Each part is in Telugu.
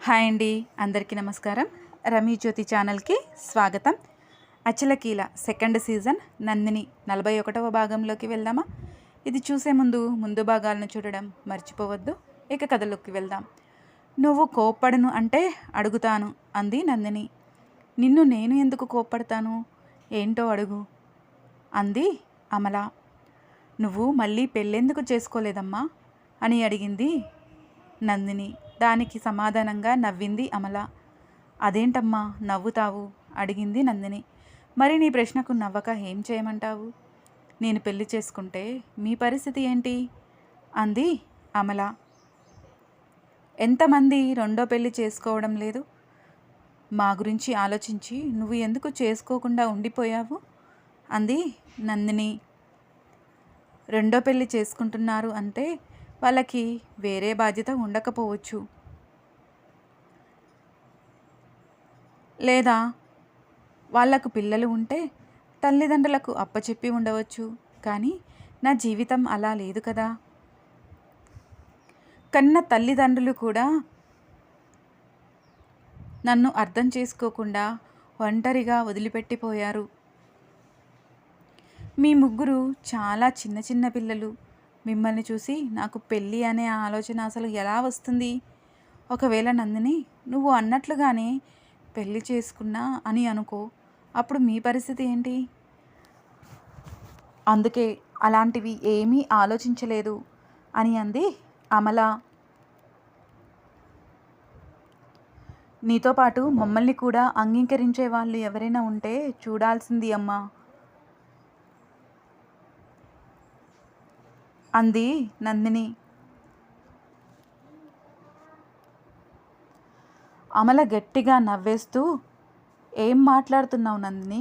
హాయ్ అండి అందరికీ నమస్కారం. రమీ జ్యోతి ఛానల్కి స్వాగతం. అచలకీల సెకండ్ సీజన్ నందిని నలభై ఒకటవ భాగంలోకి వెళ్దామా? ఇది చూసే ముందు ముందు భాగాలను చూడడం మర్చిపోవద్దు ఇక కథలోకి వెళ్దాం. నువ్వు కోప్పడను అంటే అడుగుతాను అంది నందిని. నిన్ను నేను ఎందుకు కోప్పడతాను? ఏంటో అడుగు అంది అమల. నువ్వు మళ్ళీ పెళ్ళెందుకు చేసుకోలేదమ్మా? అని అడిగింది నందిని. దానికి సమాధానంగా నవ్వింది అమల. అదేంటమ్మా నవ్వుతావు? అడిగింది నందిని. మరి నీ ప్రశ్నకు నవ్వక ఏం చేయమంటావు? నేను పెళ్ళి చేసుకుంటే మీ పరిస్థితి ఏంటి? అంది అమల. ఎంతమంది రెండో పెళ్ళి చేసుకోవడం లేదు? మా గురించి ఆలోచించి నువ్వు ఎందుకు చేసుకోకుండా ఉండిపోయావు? అంది నందిని. రెండో పెళ్ళి చేసుకుంటున్నారు అంటే వాళ్ళకి వేరే బాధ్యత ఉండకపోవచ్చు. లేదా వాళ్ళకు పిల్లలు ఉంటే తల్లిదండ్రులకు అప్పచెప్పి ఉండవచ్చు. కానీ నా జీవితం అలా లేదు కదా. కన్న తల్లిదండ్రులు కూడా నన్ను అర్థం చేసుకోకుండా ఒంటరిగా వదిలిపెట్టిపోయారు. మీ ముగ్గురు చాలా చిన్న చిన్న పిల్లలు. మిమ్మల్ని చూసి నాకు పెళ్ళి అనే ఆలోచన అసలు ఎలా వస్తుంది? ఒకవేళ నందిని నువ్వు అన్నట్లుగానే పెళ్ళి చేసుకున్నా అని అనుకో అప్పుడు మీ పరిస్థితి ఏంటి? అందుకే అలాంటివి ఏమీ ఆలోచించలేదు అని అంది అమల. నీతో పాటు మమ్మల్ని కూడా అంగీకరించే వాళ్ళు ఎవరైనా ఉంటే చూడాల్సింది అమ్మా. అంది నందిని. అమల గట్టిగా నవ్వేస్తూ ఏం మాట్లాడుతున్నావు నందిని?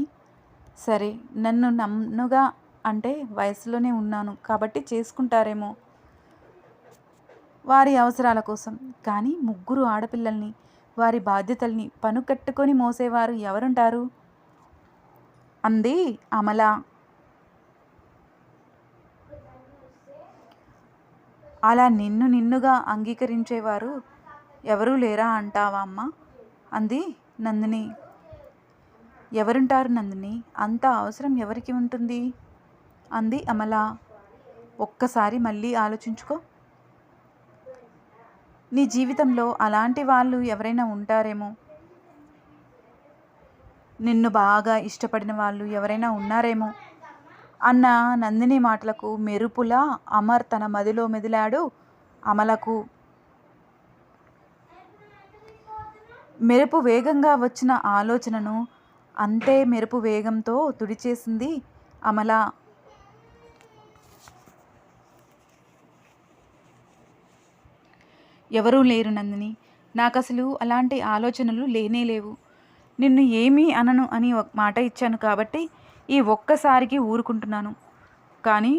సరే నన్ను నన్నుగా అంటే వయసులోనే ఉన్నాను కాబట్టి చేసుకుంటారేమో. వారి అవసరాల కోసం. కానీ ముగ్గురు ఆడపిల్లల్ని వారి బాధ్యతల్ని పనుకట్టుకొని మోసేవారు ఎవరుంటారు? అంది అమల. అలా నిన్ను నిన్నుగా అంగీకరించేవారు ఎవరూ లేరా అంటావా అమ్మ? అంది నందిని. ఎవరుంటారు నందిని? అంత అవసరం ఎవరికి ఉంటుంది? అంది అమల. ఒక్కసారి మళ్ళీ ఆలోచించుకో. నీ జీవితంలో అలాంటి వాళ్ళు ఎవరైనా ఉంటారేమో? నిన్ను బాగా ఇష్టపడిన వాళ్ళు ఎవరైనా ఉన్నారేమో? అన్న నందిని మాటలకు మెరుపులా అమర్ తన మదిలో మెదిలాడు. అమలకు మెరుపు వేగంగా వచ్చిన ఆలోచనను అంతే మెరుపు వేగంతో తుడిచేసింది అమల. ఎవరూ లేరు నందిని. నాకు అసలు అలాంటి ఆలోచనలు లేనే లేవు. నిన్ను ఏమీ అనను అని ఒక మాట ఇచ్చాను కాబట్టి ఈ ఒక్కసారికి ఊరుకుంటున్నాను. కానీ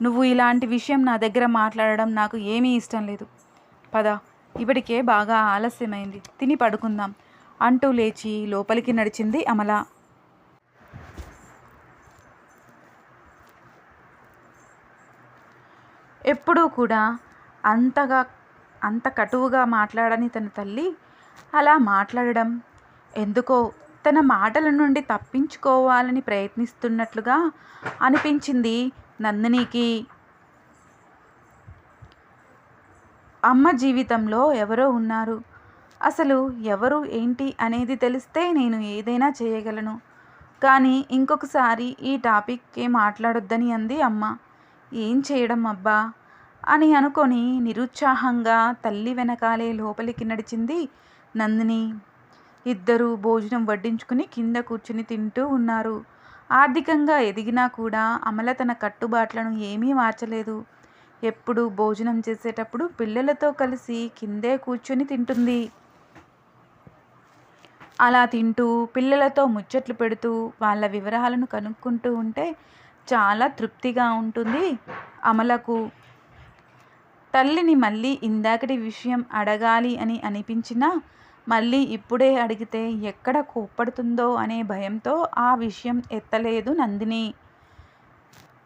నువ్వు ఇలాంటి విషయం నా దగ్గర మాట్లాడడం నాకు ఏమీ ఇష్టం లేదు. పద ఇప్పటికే బాగా ఆలస్యమైంది. తిని పడుకుందాం అంటూ లేచి లోపలికి నడిచింది అమల. ఎప్పుడూ కూడా అంతగా అంత కటువుగా మాట్లాడని తన తల్లి అలా మాట్లాడడం ఎందుకో తన మాటల నుండి తప్పించుకోవాలని ప్రయత్నిస్తున్నట్లుగా అనిపించింది నందినికి. అమ్మ జీవితంలో ఎవరో ఉన్నారు. అసలు ఎవరు ఏంటి అనేది తెలిస్తే నేను ఏదైనా చేయగలను. కానీ ఇంకొకసారి ఈ టాపిక్కే మాట్లాడొద్దని అంది అమ్మ. ఏం చేయడం అబ్బా? అని అనుకొని నిరుత్సాహంగా తల్లి వెనకాలే లోపలికి నడిచింది నందిని. ఇద్దరూ భోజనం వడ్డించుకుని కింద కూర్చుని తింటూ ఉన్నారు. ఆర్థికంగా ఎదిగినా కూడా అమల తన కట్టుబాట్లను ఏమీ మార్చలేదు. ఎప్పుడు భోజనం చేసేటప్పుడు పిల్లలతో కలిసి కిందే కూర్చొని తింటుంది. అలా తింటూ పిల్లలతో ముచ్చట్లు పెడుతూ వాళ్ళ వివరాలను కనుక్కుంటూ ఉంటే చాలా తృప్తిగా ఉంటుంది అమలకు. తల్లిని మళ్ళీ ఇందాకటి విషయం అడగాలి అని అనిపించినా మళ్ళీ ఇప్పుడే అడిగితే ఎక్కడ కోప్పడుతుందో అనే భయంతో ఆ విషయం ఎత్తలేదు నందిని.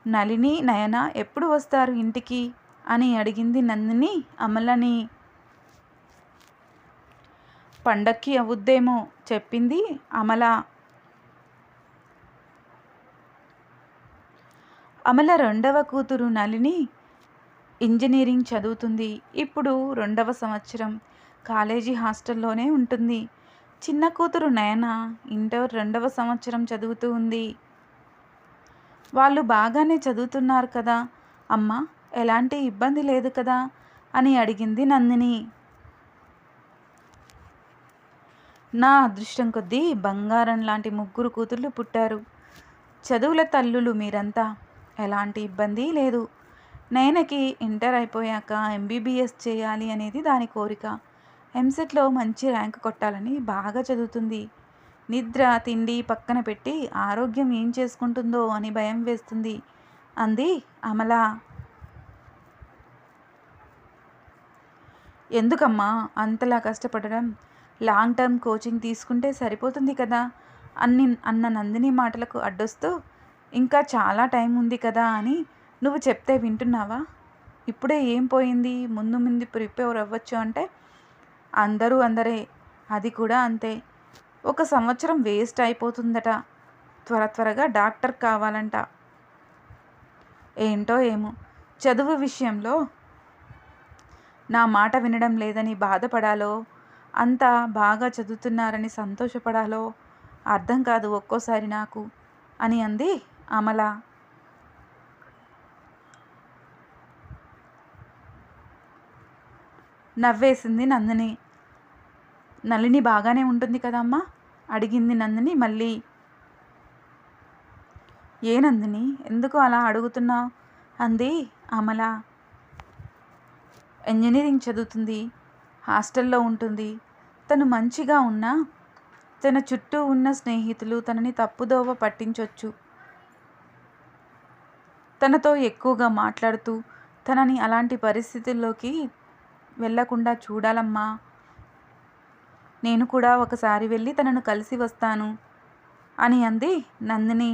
నలిని నయన ఎప్పుడు వస్తారు ఇంటికి? అని అడిగింది నందిని అమలని. పండక్కి అవుద్దేమో చెప్పింది అమల. అమల రెండవ కూతురు నలిని ఇంజనీరింగ్ చదువుతుంది. ఇప్పుడు రెండవ సంవత్సరం. కాలేజీ హాస్టల్లోనే ఉంటుంది. చిన్న కూతురు నయన ఇంటర్ రెండవ సంవత్సరం చదువుతూ ఉంది. వాళ్ళు బాగానే చదువుతున్నారు కదా. అమ్మ ఎలాంటి ఇబ్బంది లేదు కదా? అని అడిగింది నందిని. నా అదృష్టం కొద్దీ బంగారం లాంటి ముగ్గురు కూతుర్లు పుట్టారు. చదువుల తల్లులు మీరంతా. ఎలాంటి ఇబ్బంది లేదు. నయనకి ఇంటర్ అయిపోయాక ఎంబీబీఎస్ చేయాలి అనేది దాని కోరిక. ఎంసెట్లో మంచి ర్యాంక్ కొట్టాలని బాగా చదువుతుంది. నిద్ర తిండి పక్కన పెట్టి ఆరోగ్యం ఏం చేసుకుంటుందో అని భయం వేస్తుంది. అంది అమల. ఎందుకమ్మా అంతలా కష్టపడడం? లాంగ్ టర్మ్ కోచింగ్ తీసుకుంటే సరిపోతుంది కదా? అన్ని అన్న నందిని మాటలకు అడ్డొస్తూ ఇంకా చాలా టైం ఉంది కదా అని నువ్వు చెప్తే వింటున్నావా? ఇప్పుడే ఏం పోయింది? ముందు ముందు ప్రిపేర్ అవ్వచ్చు అంటే అందరూ అందరే. అది కూడా అంతే. ఒక సంవత్సరం వేస్ట్ అయిపోతుందట. త్వర త్వరగా డాక్టర్ కావాలంట. ఏంటో ఏమో. చదువు విషయంలో నా మాట వినడం లేదని బాధపడాలో? అంతా బాగా చదువుతున్నారని సంతోషపడాలో? అర్థం కాదు ఒక్కోసారి నాకు అని అంది అమల. నవ్వేసింది నందిని. నలిని బాగానే ఉంటుంది కదమ్మా? అడిగింది నందిని మళ్ళీ. ఏ నందిని? ఎందుకు అలా అడుగుతున్నావు? అంది అమల. ఇంజనీరింగ్ చదువుతుంది. హాస్టల్లో ఉంటుంది. తను మంచిగా ఉన్నా తన చుట్టూ ఉన్న స్నేహితులు తనని తప్పుదోవ పట్టించవచ్చు తనతో ఎక్కువగా మాట్లాడుతూ తనని అలాంటి పరిస్థితుల్లోకి వెళ్ళకుండా చూడాలమ్మా. నేను కూడా ఒకసారి వెళ్ళి తనను కలిసి వస్తాను అని అంది నందిని.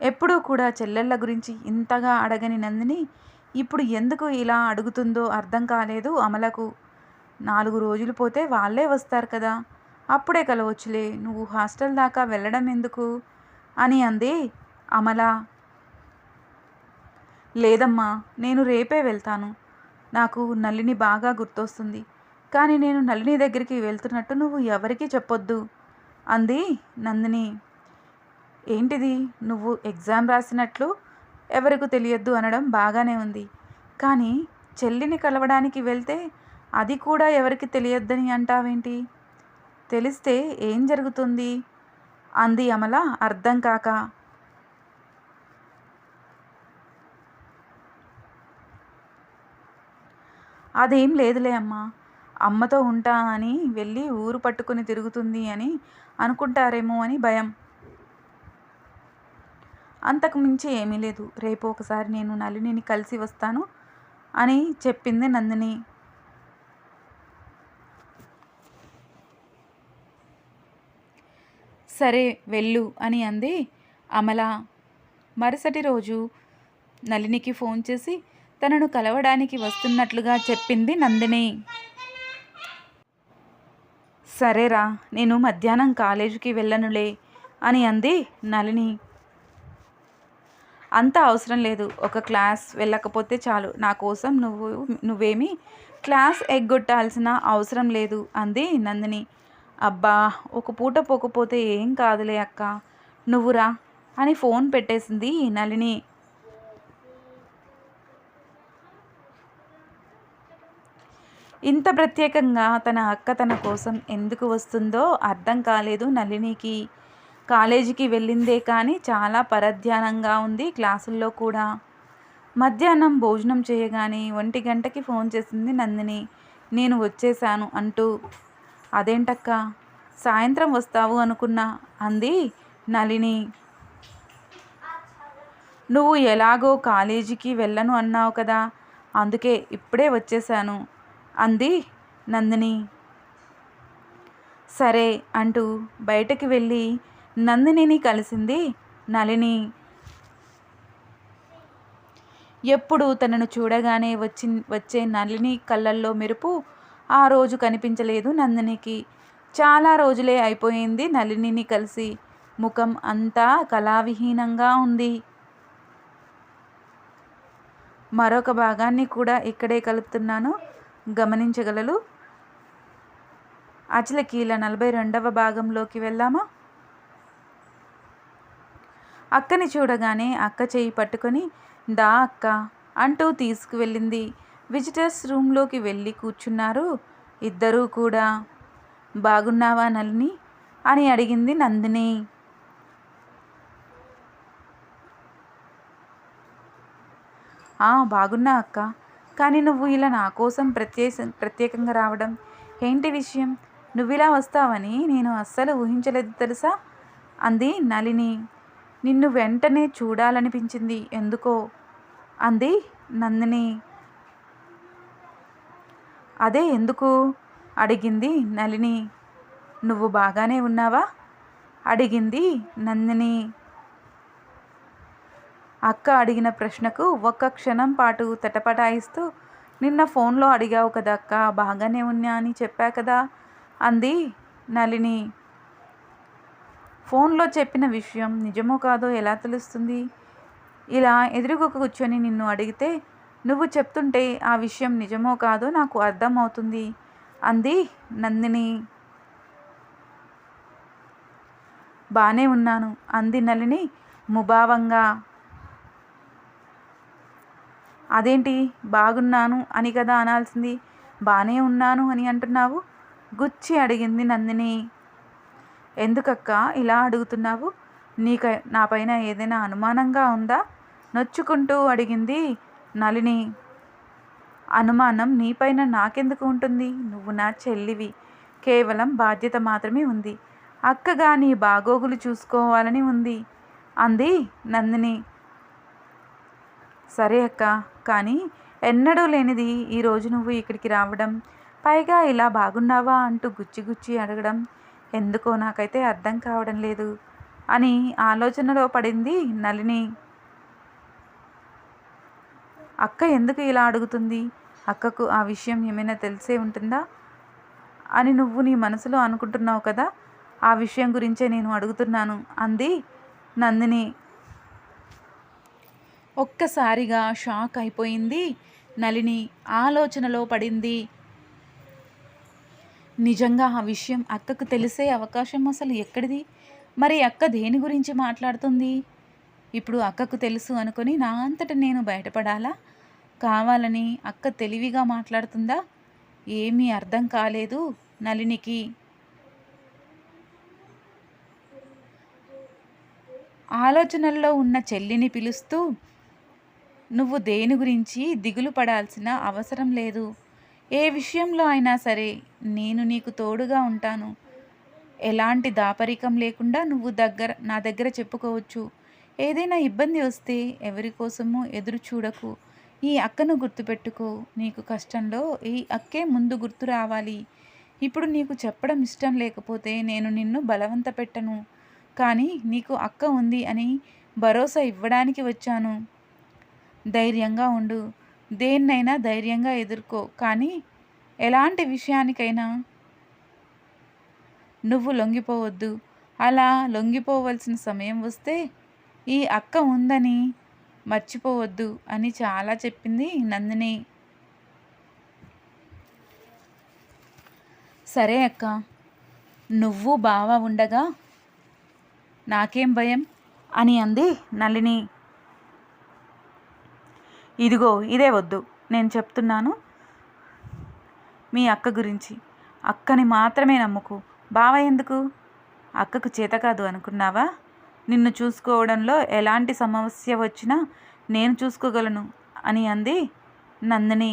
ఎప్పుడూ కూడా చెల్లెళ్ళ గురించి ఇంతగా అడగని నందిని ఇప్పుడు ఎందుకు ఇలా అడుగుతుందో అర్థం కాలేదు అమలకు. నాలుగు రోజులు పోతే వాళ్ళే వస్తారు కదా. అప్పుడే కలవచ్చులే నువ్వు హాస్టల్ దాకా వెళ్ళడం ఎందుకు? అని అంది అమల. లేదమ్మా నేను రేపే వెళ్తాను. నాకు నల్లిని బాగా గుర్తొస్తుంది. కానీ నేను నలిని దగ్గరికి వెళ్తున్నట్టు నువ్వు ఎవరికీ చెప్పొద్దు అంది నందిని. ఏంటిది? నువ్వు ఎగ్జామ్ రాసినట్లు ఎవరికి తెలియద్దు అనడం బాగానే ఉంది. కానీ చెల్లిని కలవడానికి వెళ్తే అది కూడా ఎవరికి తెలియద్దని అంటావేంటి? తెలిస్తే ఏం జరుగుతుంది? అంది అమల అర్థం కాక. అదేం లేదులే అమ్మా అమ్మతో ఉంటా అని వెళ్ళి ఊరు పట్టుకుని తిరుగుతుంది అని అనుకుంటారేమో అని భయం. అంతకు మించి ఏమీ లేదు. రేపు ఒకసారి నేను నలినిని కలిసి వస్తాను అని చెప్పింది నందిని. సరే వెళ్ళు అని అంది అమల. మరుసటి రోజు నలినికి ఫోన్ చేసి తనను కలవడానికి వస్తున్నట్లుగా చెప్పింది నందిని. సరేరా నేను మధ్యాహ్నం కాలేజీకి వెళ్ళనులే అని అంది నలిని అంత అవసరం లేదు ఒక క్లాస్ వెళ్ళకపోతే చాలు నా కోసం నువ్వు నువ్వేమి క్లాస్ ఎగ్గొట్టాల్సిన అవసరం లేదు అంది నందిని. అబ్బా ఒక పూట పోకపోతే ఏం కాదులే అక్క. నువ్వురా అని ఫోన్ పెట్టేసింది నళిని. ఇంత ప్రత్యేకంగా తన అక్క తన కోసం ఎందుకు వస్తుందో అర్థం కాలేదు నళినికి. కాలేజీకి వెళ్ళిందే కానీ చాలా పరధ్యానంగా ఉంది క్లాసుల్లో కూడా. మధ్యాహ్నం భోజనం చేయగానే ఒంటి గంటకి ఫోన్ చేసింది నందిని. నేను వచ్చేసాను అంటూ అదేంటక్క? సాయంత్రం వస్తావు అనుకున్నా. అంది నళిని. నువ్వు ఎలాగో కాలేజీకి వెళ్ళను అన్నావు కదా. అందుకే ఇప్పుడే వచ్చేసాను అంది నందిని. సరే అంటూ బయటకు వెళ్ళి నందినిని కలిసింది నళిని. ఎప్పుడు తనను చూడగానే వచ్చి వచ్చే నలిని కళ్ళల్లో మెరుపు ఆ రోజు కనిపించలేదు నందినికి. చాలా రోజులే అయిపోయింది నలినిని కలిసి. ముఖం అంతా కళావిహీనంగా ఉంది. మరొక భాగాన్ని కూడా ఇక్కడే కలుపుతున్నాను. గమనించగలరు? అచలకీల నలభై రెండవ భాగంలోకి వెళ్ళామా అక్కని చూడగానే అక్క చేయి పట్టుకొని దా అక్క అంటూ తీసుకువెళ్ళింది. విజిటర్స్ రూమ్లోకి వెళ్ళి కూర్చున్నారు. ఇద్దరూ కూడా బాగున్నావా నలిని అని అడిగింది నందిని. "ఆ, బాగున్నా అక్క. కానీ నువ్వు ఇలా నా కోసం ప్రత్యేక ప్రత్యేకంగా రావడం ఏంటి విషయం? నువ్వు ఇలా వస్తావని నేను అస్సలు ఊహించలేదు తెలుసా? అంది నలిని నిన్ను వెంటనే చూడాలనిపించింది ఎందుకో? అంది నందిని. అదే ఎందుకు? అడిగింది నళిని. నువ్వు బాగానే ఉన్నావా? అడిగింది నందిని. అక్క అడిగిన ప్రశ్నకు ఒక్క క్షణం పాటు తటపటాయిస్తూ నిన్న ఫోన్లో అడిగావు కదా అక్క బాగానే ఉన్నా అని చెప్పా కదా అంది నళిని. ఫోన్లో చెప్పిన విషయం నిజమో కాదో ఎలా తెలుస్తుంది? ఇలా ఎదురుగా కూర్చొని నిన్ను అడిగితే నువ్వు చెప్తుంటే ఆ విషయం నిజమో కాదో నాకు అర్థమవుతుంది. అంది నందిని. బానే ఉన్నాను అంది నలిని ముభావంగా. అదేంటి బాగున్నాను అని కదా అనాల్సింది. బానే ఉన్నాను అని అంటున్నావు? గుచ్చి అడిగింది నందిని. ఎందుకక్క ఇలా అడుగుతున్నావు? నీక నా పైన ఏదైనా అనుమానంగా ఉందా? నొచ్చుకుంటూ అడిగింది నలిని అనుమానం నీపైన నాకెందుకు ఉంటుంది? నువ్వు నా చెల్లివి. కేవలం బాధ్యత మాత్రమే ఉంది. అక్కగా నీ బాగోగులు చూసుకోవాలని ఉంది. అంది నందిని. సరే అక్క కానీ ఎన్నడూ లేనిది ఈరోజు నువ్వు ఇక్కడికి రావడం పైగా ఇలా బాగున్నావా అంటూ గుచ్చి గుచ్చి అడగడం ఎందుకో నాకైతే అర్థం కావడం లేదు అని ఆలోచనలో పడింది నలిని అక్క ఎందుకు ఇలా అడుగుతుంది? అక్కకు ఆ విషయం ఏమైనా తెలిసే ఉంటుందా? అని నువ్వు నీ మనసులో అనుకుంటున్నావు కదా? ఆ విషయం గురించే నేను అడుగుతున్నాను. అంది నందిని. ఒక్కసారిగా షాక్ అయిపోయింది నలిని ఆలోచనలో పడింది. నిజంగా ఆ విషయం అక్కకు తెలిసే అవకాశం అసలు ఎక్కడిది? మరి అక్క దేని గురించి మాట్లాడుతుంది? ఇప్పుడు అక్కకు తెలుసు అనుకొని నా అంతట నేను బయటపడాలా? కావాలని అక్క తెలివిగా మాట్లాడుతుందా? ఏమీ అర్థం కాలేదు నలినికి ఆలోచనల్లో ఉన్న చెల్లిని పిలుస్తూ నువ్వు దేని గురించి దిగులు పడాల్సిన అవసరం లేదు. ఏ విషయంలో అయినా సరే నేను నీకు తోడుగా ఉంటాను. ఎలాంటి దాపరికం లేకుండా నువ్వు దగ్గర నా దగ్గర చెప్పుకోవచ్చు. ఏదైనా ఇబ్బంది వస్తే ఎవరి కోసమూ ఎదురు చూడకు. ఈ అక్కను గుర్తుపెట్టుకో. నీకు కష్టంలో ఈ అక్కే ముందు గుర్తు రావాలి. ఇప్పుడు నీకు చెప్పడం ఇష్టం లేకపోతే నేను నిన్ను బలవంత పెట్టను. కానీ నీకు అక్క ఉంది అని భరోసా ఇవ్వడానికి వచ్చాను. ధైర్యంగా ఉండు. దేన్నైనా ధైర్యంగా ఎదుర్కో. కానీ ఎలాంటి విషయానికైనా నువ్వు లొంగిపోవద్దు. అలా లొంగిపోవలసిన సమయం వస్తే ఈ అక్క ఉందని మర్చిపోవద్దు అని చాలా చెప్పింది నందిని. సరే అక్క నువ్వు బావ ఉండగా నాకేం భయం? అని అంది నళిని ఇదిగో ఇదే వద్దు నేను చెప్తున్నాను మీ అక్క గురించి. అక్కని మాత్రమే నమ్ముకు. బావ ఎందుకు? అక్కకు చేత కాదు అనుకున్నావా? నిన్ను చూసుకోవడంలో ఎలాంటి సమస్య వచ్చినా నేను చూసుకోగలను అని అంది నందిని.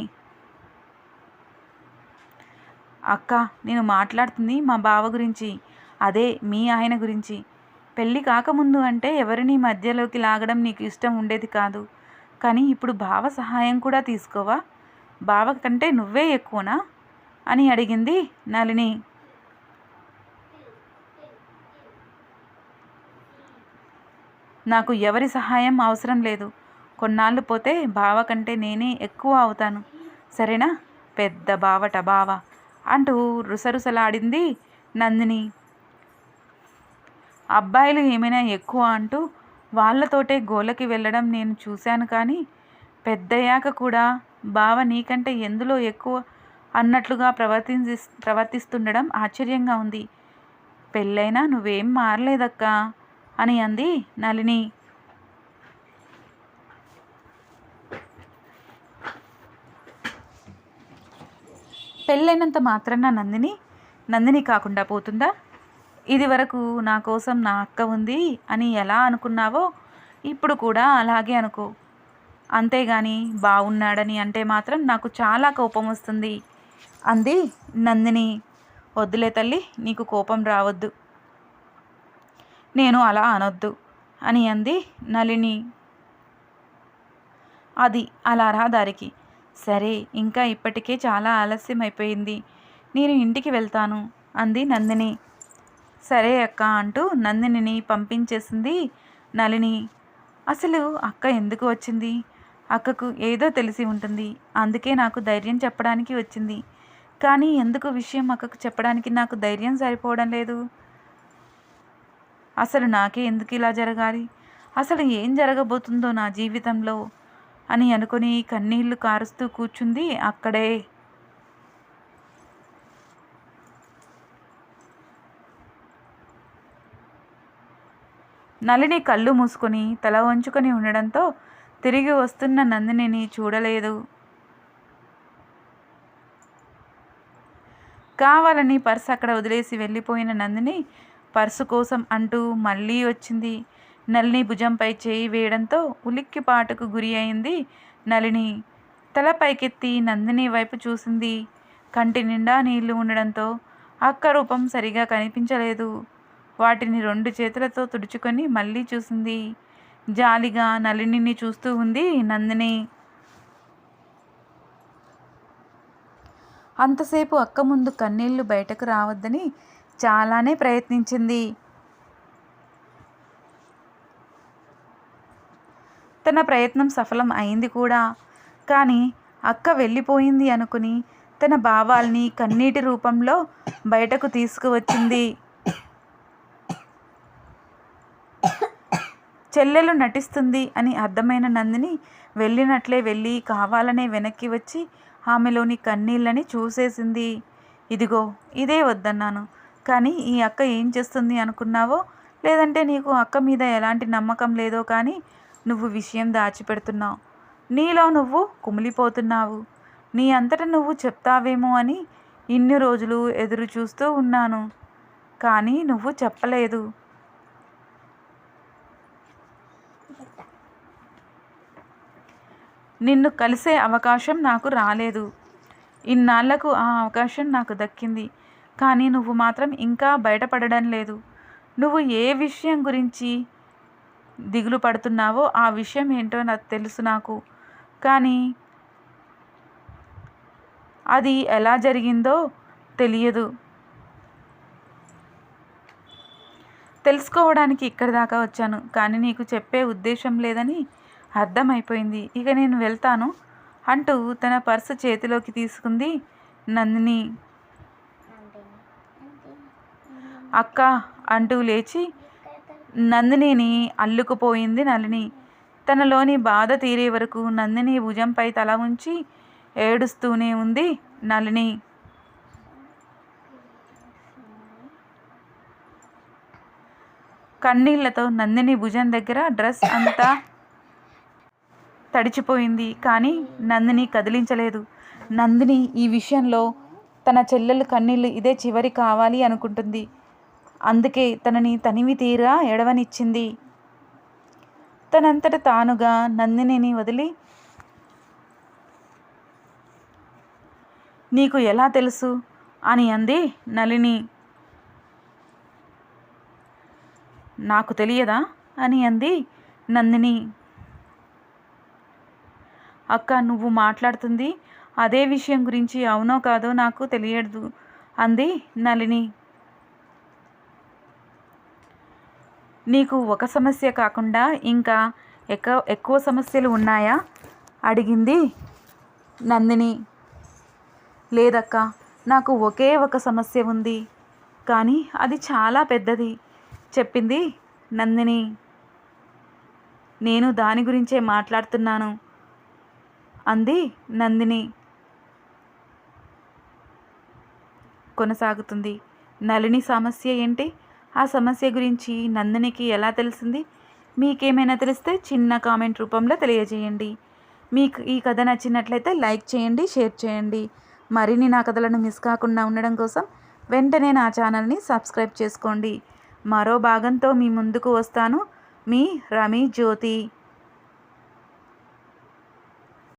అక్క నేను మాట్లాడుతుంది మా బావ గురించి. అదే మీ ఆయన గురించి. పెళ్ళి కాకముందు అంటే ఎవరిని మధ్యలోకి లాగడం నీకు ఇష్టం ఉండేది కాదు. కానీ ఇప్పుడు బావ సహాయం కూడా తీసుకోవా? బావ కంటే నువ్వే ఎక్కువనా? అని అడిగింది నలిని నాకు ఎవరి సహాయం అవసరం లేదు. కొన్నాళ్ళు పోతే బావ కంటే నేనే ఎక్కువ అవుతాను. సరేనా? పెద్ద బావట బావ! అంటూ రుసరుసలాడింది నందిని. అబ్బాయిలు ఏమైనా ఎక్కువ అంటూ వాళ్ళతోటే గోలకి వెళ్ళడం నేను చూశాను కానీ పెద్దయ్యాక కూడా బావ నీకంటే ఎందులో ఎక్కువ అన్నట్లుగా ప్రవర్తించి ప్రవర్తిస్తుండడం ఆశ్చర్యంగా ఉంది. పెళ్ళైనా నువ్వేం మారలేదక్కా! అని అంది నళిని. పెళ్ళైనంత మాత్రాన నందిని నందిని కాకుండా పోతుందా? ఇది వరకు నా కోసం నా అక్క ఉంది అని ఎలా అనుకున్నావో ఇప్పుడు కూడా అలాగే అనుకో. అంతేగాని బాగున్నాడని అంటే మాత్రం నాకు చాలా కోపం వస్తుంది అంది నందిని. వద్దులే తల్లి నీకు కోపం రావద్దు. నేను అలా అనొద్దు అని అంది నళిని. అది అలా రాదారికి సరే ఇంకా ఇప్పటికే చాలా ఆలస్యం అయిపోయింది నేను ఇంటికి వెళ్తాను అంది నందిని. సరే అక్క అంటూ నందినిని పంపించేసింది నళిని. అసలు అక్క ఎందుకు వచ్చింది? అక్కకు ఏదో తెలిసి ఉంటుంది. అందుకే నాకు ధైర్యం చెప్పడానికి వచ్చింది. కానీ ఎందుకు విషయం అక్కకు చెప్పడానికి నాకు ధైర్యం సరిపోవడం లేదు? అసలు నాకే ఎందుకు ఇలా జరగాలి? అసలు ఏం జరగబోతుందో నా జీవితంలో? అని అనుకుని కన్నీళ్ళు కారుస్తూ కూర్చుంది అక్కడే. నలిని కళ్ళు మూసుకొని తల వంచుకొని ఉండడంతో తిరిగి వస్తున్న నందినిని చూడలేదు. కావాలని పర్స్ అక్కడ వదిలేసి వెళ్ళిపోయిన నందిని పర్సు కోసం అంటూ మళ్ళీ వచ్చింది. నలిని భుజంపై చేయి వేయడంతో ఉలిక్కిపాటుకు గురి అయింది నలిని తల పైకెత్తి నందిని వైపు చూసింది. కంటి నిండా నీళ్ళు ఉండడంతో అక్క రూపం సరిగా కనిపించలేదు. వాటిని రెండు చేతులతో తుడుచుకొని మళ్ళీ చూసింది. జాలిగా నలినిని చూస్తూ ఉంది నందిని. అంతసేపు అక్క ముందు కన్నీళ్ళు బయటకు రావద్దని చాలానే ప్రయత్నించింది. తన ప్రయత్నం సఫలం అయింది కూడా. కానీ అక్క వెళ్ళిపోయింది అనుకుని తన భావాల్ని కన్నీటి రూపంలో బయటకు తీసుకువచ్చింది. చెల్లెలు నటిస్తుంది అని అర్థమైన నందిని వెళ్ళినట్లే వెళ్ళి కావాలనే వెనక్కి వచ్చి ఆమెలోని కన్నీళ్ళని చూసేసింది. ఇదిగో ఇదే వద్దన్నాను. కానీ ఈ అక్క ఏం చేస్తుంది అనుకున్నావో? లేదంటే నీకు అక్క మీద ఎలాంటి నమ్మకం లేదో కానీ నువ్వు విషయం దాచిపెడుతున్నావు. నీలో నువ్వు కుమిలిపోతున్నావు. నీ అంతట నువ్వు చెప్తావేమో అని ఇన్ని రోజులు ఎదురు చూస్తూ ఉన్నాను. కానీ నువ్వు చెప్పలేదు. నిన్ను కలిసే అవకాశం నాకు రాలేదు. ఇన్నాళ్ళకు ఆ అవకాశం నాకు దక్కింది. కానీ నువ్వు మాత్రం ఇంకా బయటపడడం లేదు. నువ్వు ఏ విషయం గురించి దిగులు పడుతున్నావో ఆ విషయం ఏంటో నాకు తెలుసు నాకు. కానీ అది ఎలా జరిగిందో తెలియదు. తెలుసుకోవడానికి ఇక్కడి దాకా వచ్చాను కానీ నీకు చెప్పే ఉద్దేశం లేదని అర్థమైపోయింది. ఇక నేను వెళ్తాను అంటూ తన పర్సు చేతిలోకి తీసుకుంది నందిని. అక్క అంటూ లేచి నందినిని అల్లుకుపోయింది నలిని తనలోని బాధ తీరే వరకు నందిని భుజంపై తల ఉంచి ఏడుస్తూనే ఉంది నలిని కన్నీళ్ళతో నందిని భుజం దగ్గర డ్రెస్ అంతా తడిచిపోయింది కానీ నందిని కదిలించలేదు. నందిని ఈ విషయంలో తన చెల్లెలు కన్నీళ్ళు ఇదే చివరి కావాలి అనుకుంటుంది. అందుకే తనని తనివి తీరా ఎడవనిచ్చింది తనంతట తానుగా నందినిని వదిలి నీకు ఎలా తెలుసు? అని అంది నలిని నాకు తెలియదా? అని అంది నందిని. అక్క నువ్వు మాట్లాడుతుంది అదే విషయం గురించి అవునో కాదో నాకు తెలియదు అంది నలిని నీకు ఒక సమస్య కాకుండా ఇంకా ఎక్కువ ఎక్కువ సమస్యలు ఉన్నాయా? అడిగింది నందిని. లేదక్క నాకు ఒకే ఒక సమస్య ఉంది కానీ అది చాలా పెద్దది చెప్పింది నందిని. నేను దాని గురించే మాట్లాడుతున్నాను అంది నందిని. కొనసాగుతుంది నలిని సమస్య ఏంటి? ఆ సమస్య గురించి నందినికి ఎలా తెలిసింది? మీకేమైనా తెలిస్తే చిన్న కామెంట్ రూపంలో తెలియజేయండి. మీకు ఈ కథ నచ్చినట్లయితే లైక్ చేయండి షేర్ చేయండి. మరిన్ని నా కథలను మిస్ కాకుండా ఉండడం కోసం వెంటనే నా ఛానల్ని సబ్స్క్రైబ్ చేసుకోండి. మరో భాగంతో మీ ముందుకు వస్తాను. మీ రమి జ్యోతి.